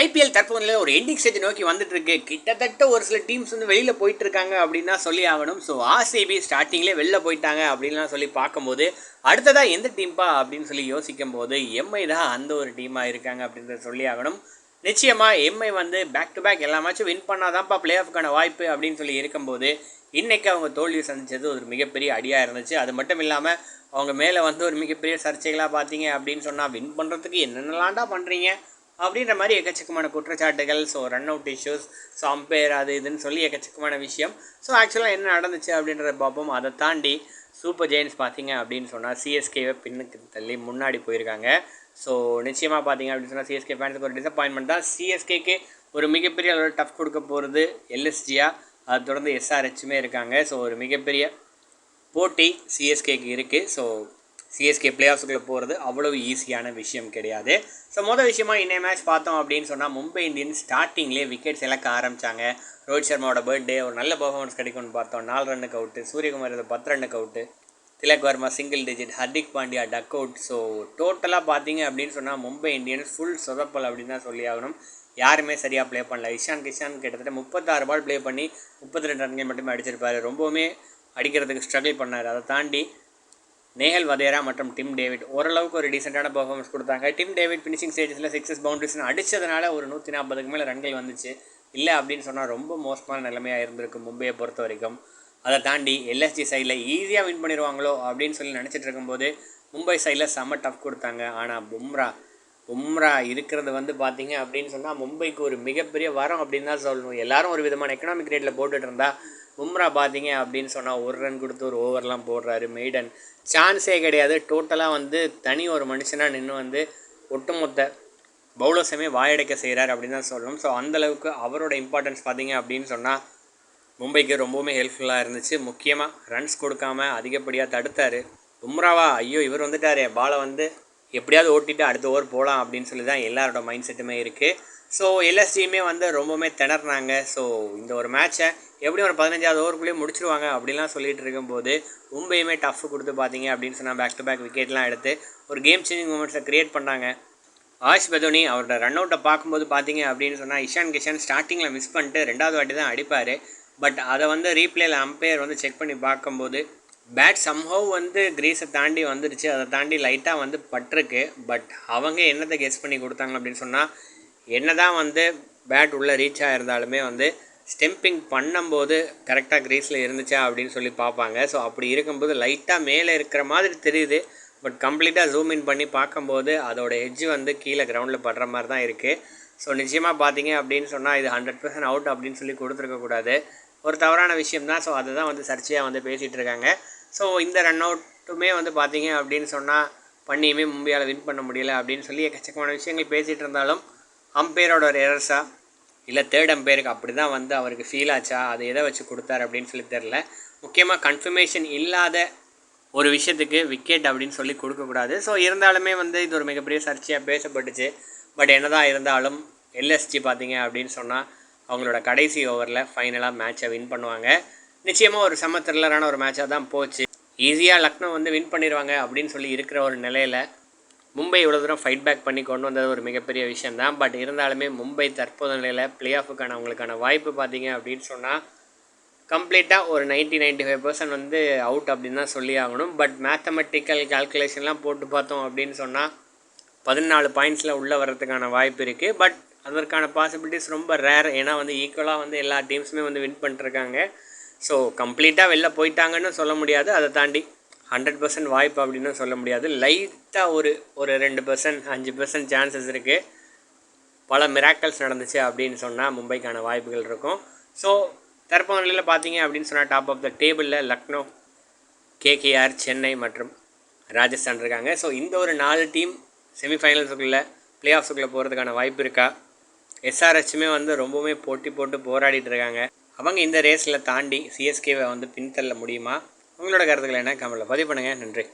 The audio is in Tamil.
ஐபிஎல் தற்போதையில் ஒரு எண்டிங் ஸ்டேஜ் நோக்கி வந்துட்டு இருக்கு கிட்டத்தட்ட ஒரு சில டீம்ஸ் வந்து வெளியில் போயிட்டு இருக்காங்க அப்படின்னா சொல்லி ஆகணும். ஸோ ஆர்சிபி ஸ்டார்டிங்லேயே வெளில போயிட்டாங்க அப்படின்லாம் சொல்லி பார்க்கும்போது அடுத்ததாக எந்த டீம்பா அப்படின்னு சொல்லி யோசிக்கும் போது எம்ஐ தான் அந்த ஒரு டீமாக இருக்காங்க அப்படின்றத சொல்லி ஆகணும். நிச்சயமாக எம்ஐ வந்து பேக் டு பேக் எல்லா மேட்சும் வின் பண்ணாதான்ப்பா பிளே ஆஃப்க்கான வாய்ப்பு அப்படின்னு சொல்லி இருக்கும்போது இன்றைக்கி அவங்க தோல்வி சந்திச்சது ஒரு மிகப்பெரிய அடியாக இருந்துச்சு. அது மட்டும் இல்லாமல் அவங்க மேலே வந்து ஒரு மிகப்பெரிய சர்ச்சைகளாக பார்த்தீங்க அப்படின்னு சொன்னால் வின் பண்ணுறதுக்கு என்னென்னலாண்டா பண்ணுறீங்க அப்படின்ற மாதிரி எக்கச்சக்கமான குற்றச்சாட்டுகள் so run out issues so umpire அது இதுன்னு சொல்லி எக்கச்சக்கமான விஷயம். ஸோ ஆக்சுவலாக என்ன நடந்துச்சு அப்படின்றத பார்ப்போம் அதை தாண்டி சூப்பர் ஜெயின்ஸ் பார்த்தீங்க அப்படின்னு சொன்னால் சிஎஸ்கேவை பின்னுக்கு தள்ளி முன்னாடி போயிருக்காங்க. ஸோ நிச்சயமாக பார்த்தீங்க அப்படின்னு சொன்னால் சிஎஸ்கே ஃபேன்ஸுக்கு ஒரு டிசப்பாயின்மெண்ட் தான். சிஎஸ்கேக்கு ஒரு மிகப்பெரிய அளவில் டஃப் கொடுக்க போகிறது எல்எஸ்ஜியாக அது தொடர்ந்து எஸ்ஆர்ஹெச்சுமே இருக்காங்க. ஸோ ஒரு மிகப்பெரிய போட்டி சிஎஸ்கேக்கு இருக்குது ஸோ சிஎஸ்கே பிளே ஆஃப்ஸுக்குள்ளே போகிறது அவ்வளவு ஈஸியான விஷயம் கிடையாது. ஸோ மொதல் விஷயமா இன்னைய மேட்ச் பார்த்தோம் அப்படின்னு சொன்னால் மும்பை இந்தியன்ஸ் ஸ்டார்டிங்லேயே விக்கெட்ஸ் இழக்க ஆரம்பித்தாங்க ரோஹித் சர்மாவோட பர்த்டே ஒரு நல்ல பர்ஃபார்மன்ஸ் கிடைக்கும்னு பார்த்தோம். நாலு ரன்னுக்கு அவுட்டு சூரியகுமார் பத்து ரன்னுக்கு out Tilak Varma single digit Hardik Pandya duck out so டோட்டலாக பார்த்தீங்க அப்படின்னு சொன்னால் மும்பை இந்தியன்ஸ் ஃபுல் சொதப்பல் அப்படின்னு தான் சொல்லி ஆகணும். யாருமே சரியாக ப்ளே பண்ணல. இஷான் கிஷான் கிட்டத்தட்ட முப்பத்தாறு பால் ப்ளே பண்ணி முப்பத்தி ரெண்டு ரன்கள் மட்டுமே அடிச்சிருப்பாரு. ரொம்பவுமே அடிக்கிறதுக்கு ஸ்ட்ரகிள் பண்ணார். அதை தாண்டி நேஹல் வதேரா மற்றும் டிம் டேவிட். ஓரளவுக்கு ஒரு டீசெண்டான பர்ஃபார்மன்ஸ் கொடுத்தாங்க. டிம் டேவிட் ஃபினிஷிங் ஸ்டேஜஸில் சிக்ஸஸ் பவுண்டரிஸ்னு அடித்ததுனால ஒரு நூற்றி நாற்பதுக்கு மேலே ரன்கள் வந்துச்சு. இல்லை அப்படின்னு சொன்னால் ரொம்ப மோசமான நிலைமையாக இருந்திருக்கு மும்பையை பொறுத்த வரைக்கும். அதை தாண்டி எல்எஸ்ஜி சைடில் ஈஸியாக வின் பண்ணிடுவாங்களோ அப்படின்னு சொல்லி நினச்சிட்டு இருக்கும்போது மும்பை சைடில் செம்ம டஃப் கொடுத்தாங்க. ஆனால் பும்ரா பும்ரா இருக்கிறது வந்து பார்த்தீங்க அப்படின்னு சொன்னால் மும்பைக்கு ஒரு மிகப்பெரிய வரம் அப்படின்னு தான் சொல்லணும். எல்லாரும் ஒரு விதமான எக்கனாமிக் ரேட்டில் போட்டுட்டு இருந்தால் பும்ரா பார்த்தீங்க அப்படின்னு சொன்னால் ஒரு ரன் கொடுத்து ஒரு ஓவர்லாம் போடுறாரு மெய்டன் சான்ஸே கிடையாது. டோட்டலாக வந்து தனி ஒரு மனுஷனாக நின்று வந்து ஒட்டுமொத்த பவுலர்ஸுமே வாயடைக்க செய்கிறார் அப்படின்னு தான் சொல்லணும். ஸோ அந்தளவுக்கு அவரோட இம்பார்ட்டன்ஸ் பார்த்தீங்க அப்படின்னு சொன்னால் மும்பைக்கு ரொம்பவுமே ஹெல்ப்ஃபுல்லாக இருந்துச்சு. முக்கியமாக ரன்ஸ் கொடுக்காம அதிகப்படியாக தடுத்தார். பும்ராவா ஐயோ இவர் வந்துட்டாரே பாலை வந்து எப்படியாவது ஓட்டிட்டு அடுத்த ஓவர் போகலாம் அப்படின்னு சொல்லி தான் எல்லாரோட மைண்ட் செட்டுமே இருக்குது ஸோ எல்எஸ்டியுமே வந்து ரொம்பவுமே திணறினாங்க. ஸோ இந்த ஒரு மேட்ச்சை எப்படியும் ஒரு பதினஞ்சாவது ஓவருக்குள்ளேயே முடிச்சிருவாங்க அப்படிலாம் சொல்லிட்டு இருக்கும்போது மும்பையுமே டஃப் கொடுத்து பார்த்தீங்க அப்படின்னு சொன்னால் பேக் டு பேக் விக்கெட்லாம் எடுத்து ஒரு கேம் சேஞ்சிங் மூமெண்ட்ஸை க்ரியேட் பண்ணாங்க. ஆஷ் பதோனி அவரோட ரன் அவுட்டை பார்க்கும்போது பார்த்தீங்க அப்படின்னு சொன்னால் இஷான் கிஷான் ஸ்டார்டிங்கில் மிஸ் பண்ணிட்டு ரெண்டாவது வாட்டி தான் அடிப்பார். பட் அதை வந்து ரீப்ளேயில் அம்பையர் வந்து செக் பண்ணி பார்க்கும்போது பேட் சம்ஹவ் வந்து கிரீஸை தாண்டி வந்துடுச்சு அதை தாண்டி லைட்டாக வந்து பட்டிருக்கு. பட் அவங்க என்னத்தை கெஸ் பண்ணி கொடுத்தாங்க அப்படின்னு சொன்னால் என்ன தான் வந்து பேட் உள்ளே ரீச் ஆகிருந்தாலுமே வந்து ஸ்டெம்பிங் பண்ணும்போது கரெக்டாக க்ரீஸில் இருந்துச்சா அப்படின்னு சொல்லி பார்ப்பாங்க. ஸோ அப்படி இருக்கும்போது லைட்டாக மேலே இருக்கிற மாதிரி தெரியுது. பட் கம்ப்ளீட்டாக ஜூம் இன் பண்ணி பார்க்கும்போது அதோட எட்ஜ் வந்து கீழே கிரவுண்டில் படுற மாதிரி தான் இருக்குது ஸோ நிச்சயமாக பார்த்தீங்க அப்படின்னு சொன்னால் இது ஹண்ட்ரட் பர்சன்ட் அவுட் அப்படின்னு சொல்லி கொடுத்துருக்கக்கூடாது ஒரு தவறான விஷயம் தான். ஸோ அதுதான் வந்து சர்ச்சையாக வந்து பேசிகிட்டு இருக்காங்க. ஸோ இந்த ரன் அவுட்டுமே வந்து பார்த்தீங்க அப்படின்னு சொன்னால் பண்ணியுமே மும்பையால் வின் பண்ண முடியல அப்படின்னு சொல்லி எக்கச்சக்கமான விஷயங்கள் பேசிகிட்டு இருந்தாலும் அம்பையரோட ஒரு எரர்ஸாக இல்லை தேர்ட் அம்பையருக்கு அப்படி தான் வந்து அவருக்கு ஃபீல் ஆச்சா? அது எதை வச்சு கொடுத்தாரு அப்படின்னு சொல்லி தெரில முக்கியமாக கன்ஃபர்மேஷன் இல்லாத ஒரு விஷயத்துக்கு விக்கெட் அப்படின்னு சொல்லி கொடுக்கக்கூடாது. ஸோ இருந்தாலுமே வந்து இது ஒரு மிகப்பெரிய சர்ச்சையாக பேசப்பட்டுச்சு. பட் என்னதான் இருந்தாலும் எல்எஸ்ஜி பார்த்தீங்க அப்படின்னு சொன்னால் அவங்களோட கடைசி ஓவரில் ஃபைனலாக மேட்சை வின் பண்ணுவாங்க. நிச்சயமாக ஒரு செம்ம த்ரில்லரான ஒரு மேட்சாக தான் போச்சு. ஈஸியாக லக்னோ வந்து வின் பண்ணிடுவாங்க அப்படின்னு சொல்லி இருக்கிற ஒரு நிலையில் மும்பை இவ்வளோ தூரம் ஃபைட் பேக் பண்ணி கொண்டு வந்தது ஒரு மிகப்பெரிய விஷயம் தான் பட் இருந்தாலுமே மும்பை தற்போது நிலையில் பிளே ஆஃபுக்கான அவங்களுக்கான வாய்ப்பு பார்த்தீங்க அப்படின்னு சொன்னால் கம்ப்ளீட்டாக ஒரு நைன்ட்டி நைன்ட்டி ஃபைவ் பர்சன்ட் வந்து அவுட் அப்படின்னு தான் சொல்லி ஆகணும். பட் மேத்தமெட்டிக்கல் கால்குலேஷன்லாம் போட்டு பார்த்தோம் அப்படின்னு சொன்னால் பதினாலு பாயிண்ட்ஸில் உள்ளே வர்றதுக்கான வாய்ப்பு இருக்குது பட் அதற்கான பாசிபிலிட்டிஸ் ரொம்ப ரேர் ஏன்னா வந்து ஈக்குவலாக வந்து எல்லா டீம்ஸுமே வந்து வின் பண்ணிட்டுருக்காங்க ஸோ கம்ப்ளீட்டாக வெளில போயிட்டாங்கன்னு சொல்ல முடியாது. அதை தாண்டி ஹண்ட்ரட் பர்சன்ட் வாய்ப்பு அப்படின்னு சொல்ல முடியாது. லைட்டாக ஒரு ஒரு ரெண்டு பர்சன்ட் அஞ்சு பர்சன்ட் சான்சஸ் இருக்குது பல மிராக்கல்ஸ் நடந்துச்சு அப்படின்னு சொன்னால் மும்பைக்கான வாய்ப்புகள் இருக்கும். ஸோ தற்போது நிலையில் பார்த்தீங்க அப்படின்னு சொன்னால் டாப் ஆஃப் த டேபிளில் லக்னோ கேகேஆர் சென்னை மற்றும் ராஜஸ்தான் இருக்காங்க. ஸோ இந்த ஒரு நாலு டீம் செமிஃபைனல்ஸுக்குள்ளே பிளே ஆஃப்ஸுக்குள்ளே போகிறதுக்கான வாய்ப்பு இருக்கா? எஸ்ஆர்ஹெச்சுமே வந்து ரொம்பவுமே போட்டி போட்டு போராடிட்டு இருக்காங்க. அவங்க இந்த ரேஸில் தாண்டி சிஎஸ்கேவை வந்து பின்தள்ள முடியுமா? உங்களோட கருத்துக்களை என்ன? கமலில் பதிவு பண்ணுங்கள் நன்றி.